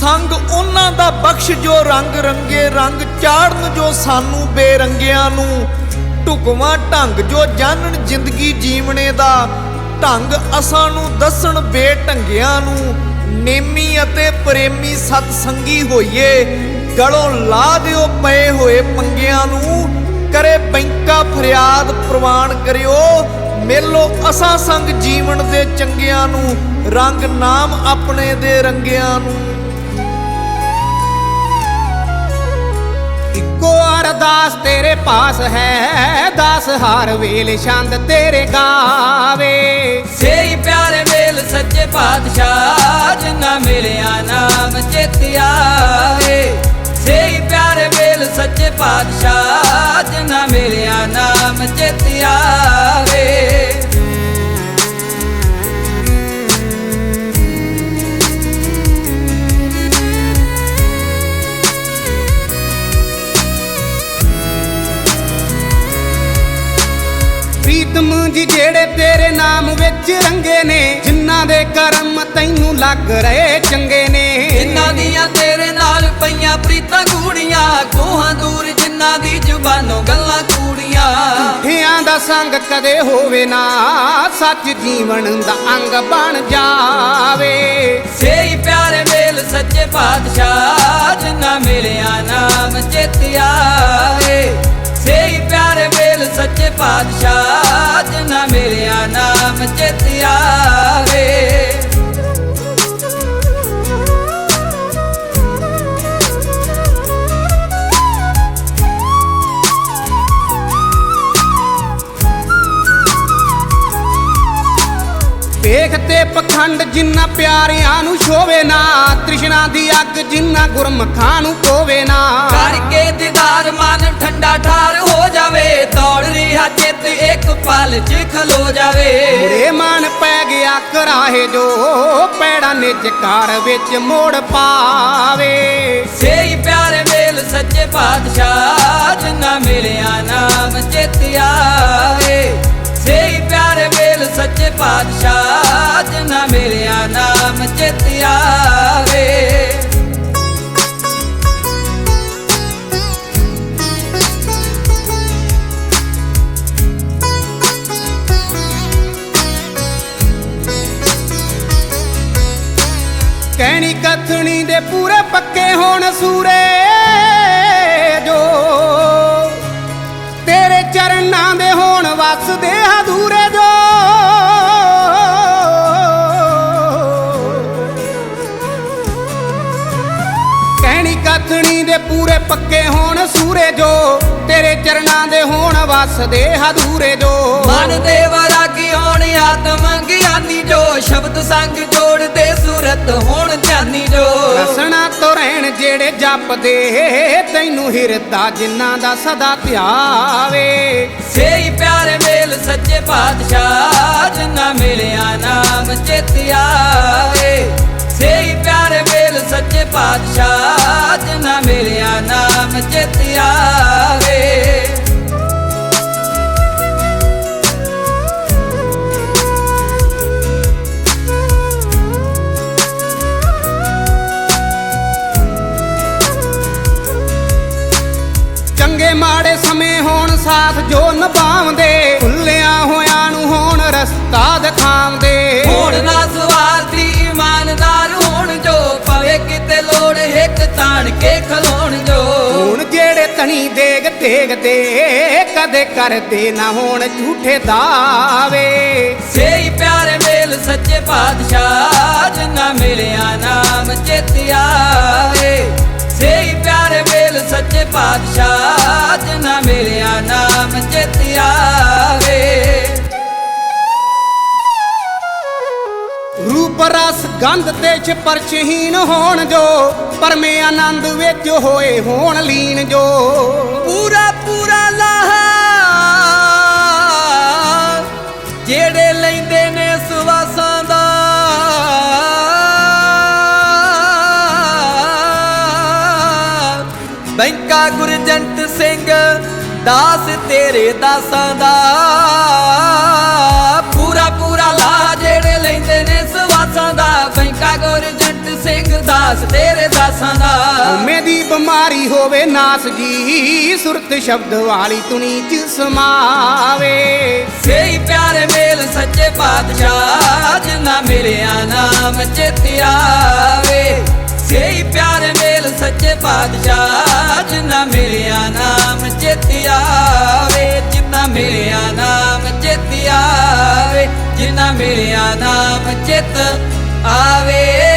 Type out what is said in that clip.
ਸੰਗ ਉਹਨਾਂ ਦਾ ਬਖਸ਼ ਜੋ ਰੰਗ ਰੰਗੇ, ਰੰਗ ਚਾੜਨ ਜੋ ਸਾਨੂੰ ਬੇਰੰਗਿਆਂ ਨੂੰ। ਢੁਕਵਾਂ ਢੰਗ ਜੋ ਜਾਣਨ ਜ਼ਿੰਦਗੀ ਜੀਵਣੇ ਦਾ। ਢੰਗ ਅਸਾਂ ਨੂੰ ਦੱਸਣ ਬੇਢੰਗਿਆਂ ਨੂੰ। ਨੇਮੀ ਅਤੇ ਪ੍ਰੇਮੀ ਸਤ ਸੰਗੀ ਹੋਈਏ, ਗਲੋਂ ਲਾ ਦਿਓ ਪਏ ਹੋਏ ਪੰਗਿਆਂ ਨੂੰ। ਕਰੇ ਬੈਂਕਾ ਫਰਿਆਦ ਪ੍ਰਵਾਨ ਕਰਿਓ। ਮੇਲੋ ਅਸਾਂ ਸੰਗ ਜੀਵਨ ਦੇ ਚੰਗਿਆਂ ਨੂੰ। ਰੰਗ ਨਾਮ ਆਪਣੇ ਦੇ ਰੰਗਿਆਂ ਨੂੰ। ਇੱਕੋ ਤੇਰੇ ਪਾਸ ਹੈ, ਦਸ ਹਾਰ ਵੇਲ ਛੰਦ ਤੇਰੇ ਗਾਵੇ। ਸੇਈ ਪਿਆਰੇ ਵੇਲ ਸੱਚੇ ਪਾਤਸ਼ਾਹ, ਜਿੰਨਾ ਮਿਲਿਆ ਨਾਮ ਚੇਤਿਆ ਏ ਸੇਈ ਪਿਆਰੇ ਮੇਲ ਸੱਚੇ ਪਾਤਸ਼ਾਹ, ਜਿੰਨਾ ਮਿਲਿਆ ਨਾਮ ਚੇਤਿਆ ਜੀ ਜਿਹੜੇ ਤੇਰੇ ਨਾਮ ਵਿੱਚ ਰੰਗੇ ਨੇ ਜਿਨ੍ਹਾਂ ਦੇ ਕਰਮ ਤੈਨੂੰ ਲੱਗ ਰਹੇ ਚੰਗੇ ਨੇ। ਜਿਨ੍ਹਾਂ ਦੀਆਂ ਤੇਰੇ ਨਾਲ ਪਈਆਂ ਪ੍ਰੀਤਾਂ ਕੂੜੀਆਂ ਕੋਹਾਂ ਦੂਰ ਜਿਨ੍ਹਾਂ ਦੀ ਜ਼ੁਬਾਨੋਂ ਗੱਲਾਂ ਕੂੜੀਆਂ। ਝੂਠਿਆਂ ਦਾ ਸੰਗ ਕਦੇ ਹੋਵੇ ਨਾ ਸੱਚ ਜੀਵਨ ਦਾ ਅੰਗ ਬਣ ਜਾਵੇ। ਸੇਈ ਪਿਆਰੇ ਮੇਲ ਸੱਚੇ ਪਾਤਸ਼ਾਹ ਜਿਨ੍ਹਾਂ ਮਿਲਿਆ ਨਾਮ ਚੇਤਿਆ ਏ। ਸੇਈ ਪਿਆਰੇ ਮੇਲ ਸੱਚੇ ਪਾਤਸ਼ਾਹ ਨਾਮ ਚੇਤਿਆ ਏ ਵੇਖ ਤੇ ਪਖੰਡ ਜਿੰਨਾ ਪਿਆਰਿਆਂ ਨੂੰ ਛੋਵੇ ਨਾ, ਤ੍ਰਿਸ਼ਨਾ ਦੀ ਅੱਗ ਜਿੰਨਾ ਗੁਰਮਖਾਂ ਨੂੰ ਕੋਵੇ ਨਾ। ਕਰਕੇ ਦੀਦਾਰ ਮਨ ਠੰਡਾ ਠਾਰ ਹੋ ਰਿਹਾ ਚਿੱਤ ਇੱਕ ਪਲ 'ਚ ਖਲੋ ਜਾਵੇ। ਮੁਰੇ ਮਨ ਪੈ ਗਿਆ ਕਰਾਹੇ ਜੋ ਪੈੜਾ ਨਿਜ ਘਰ ਵਿੱਚ ਮੋੜ ਪਾਵੇ। ਸੇਈ ਪਿਆਰੇ ਮੇਲ ਸੱਚੇ ਪਾਤਸ਼ਾਹ ਜਿਨ੍ਹਾਂ ਮਿਲਿਆ ਨਾਮ ਚੇਤਿਆ ਏ ਸੇਈ ਪਿਆਰੇ ਮੇਲ ਸੱਚੇ ਪਾਤਸ਼ਾਹ ਕਥਣੀ ਦੇ ਪੂਰੇ ਪੱਕੇ ਹੋਣ ਦੇ ਪੂਰੇ ਪੱਕੇ ਹੋਣ ਸੂਰੇ ਜੋ। ਤੇਰੇ ਚਰਨਾਂ ਦੇ ਹੋਣ ਵਸਦੇ ਅਧੂਰੇ ਜੋ। ਮਨ ਦੇ ਵਰਾਗੀ ਹੋਣ ਆਤਮ ਗਿਆਨੀ ਜੋ। ਸ਼ਬਦ ਸੰਗ ਜੋੜਦੇ ਸੂਰਤ ਹੋਣ ਧਿਆਨੀ ਜੋ। ਰਸਣਾ ਤੋਂ ਰਹਿਣ ਜਿਹੜੇ ਜਪਦੇ ਤੈਨੂੰ ਹਿਰਦਾ ਜਿਨ੍ਹਾਂ ਦਾ ਸਦਾ ਧਿਆਵੇ ਸੇਈ ਪਿਆਰੇ ਮੇਲ ਸੱਚੇ ਪਾਤਸ਼ਾਹ ਜਿਨ੍ਹਾਂ ਮਿਲਿਆ ਨਾਮ ਚੇਤਿਆ ਏ ਸੇਈ ਪਿਆਰੇ ਮੇਲ ਸੱਚੇ ਪਾਤਸ਼ਾਹ ਨਾਮ ਚੇਤਿਆ ਚੰਗੇ ਮਾੜੇ ਸਮੇਂ ਹੋਣ ਸਾਥ ਜੋ ਨਿਭਾਉਂਦੇ ਭੁੱਲਿਆ ਹੋਇਆਂ ਨੂੰ ਹੋਣ ਰਸਤਾ ਦਿਖਾਉਂਦੇ। ਹੋਣ ਨਾ ਸਵਾਰਥੀ ਇਮਾਨਦਾਰ ਹੋਣ ਜੋ ਪਵੇ ਕਿਤੇ ਲੋੜ ਇੱਕ ਤਾਣ ਕੇ ਖਲੋਣ। ਜਿਹੜੇ ਦੇਗ ਤੇਗ ਦੇ ਕਦੇ ਕਰਦੇ ਨਾ ਹੋਣ ਝੂਠੇ ਦਾਵੇ ਸੇਈ ਪਿਆਰੇ ਮੇਲ ਸੱਚੇ ਪਾਤਸ਼ਾਹ ਜਿਨ੍ਹਾਂ ਮਿਲਿਆ ਨਾਮ ਚੇਤਿਆ ਏ ਸੇਈ ਪਿਆਰੇ ਮੇਲ ਸੱਚੇ ਪਾਤਸ਼ਾਹ ਜਿਨ੍ਹਾਂ ਮਿਲਿਆ ਨਾਮ ਚੇਤਿਆ ਰਸ ਗੰਧ ਤੇ ਛਪਰਚਹੀਨ ਹੋਣ ਜੋ ਪਰਮੇ ਆਨੰਦ ਵਿੱਚ ਹੋਏ ਹੋਣ ਲੀਨ ਜੋ। ਪੂਰਾ ਪੂਰਾ ਲਾਹਾ, ਜਿਹੜੇ ਲੈਂਦੇ ਨੇ ਸਵਾਸਾਂ ਦਾ। ਬੈਂਕਾ ਗੁਰਜੰਟ ਸਿੰਘ, ਦਾਸ ਤੇਰੇ ਦਾਸਾਂ ਦਾ। ਦਾਸ ਤੇਰੇ ਦਾਸਾਂ ਦਾ। ਹਉਮੈ ਦੀ ਬਿਮਾਰੀ ਹੋਵੇ ਨਾਸ ਜੀ ਸੁਰਤ ਸ਼ਬਦ ਵਾਲੀ ਤੁਨੀ ਚ ਸਮਾਵੇ। ਸਹੀ ਪਿਆਰੇ ਮੇਲ ਸੱਚੇ ਪਾਤਸ਼ਾਹ ਜਿਨ੍ਹਾਂ ਮਿਲਿਆ ਨਾਮ ਚਿਤਿਆਵੇ ਸਹੀ ਪਿਆਰੇ ਮੇਲ ਸੱਚੇ ਪਾਤਸ਼ਾਹ ਜਿਨ੍ਹਾਂ ਮਿਲਿਆ ਨਾਮ ਚਿਤਿਆਵੇ ਜਿਨ੍ਹਾਂ ਮਿਲਿਆ ਨਾਮ ਚਿਤਿਆਵੇ ਜਿਨ੍ਹਾਂ ਮਿਲਿਆ ਨਾਮ ਚਿਤ ਆਵੇ।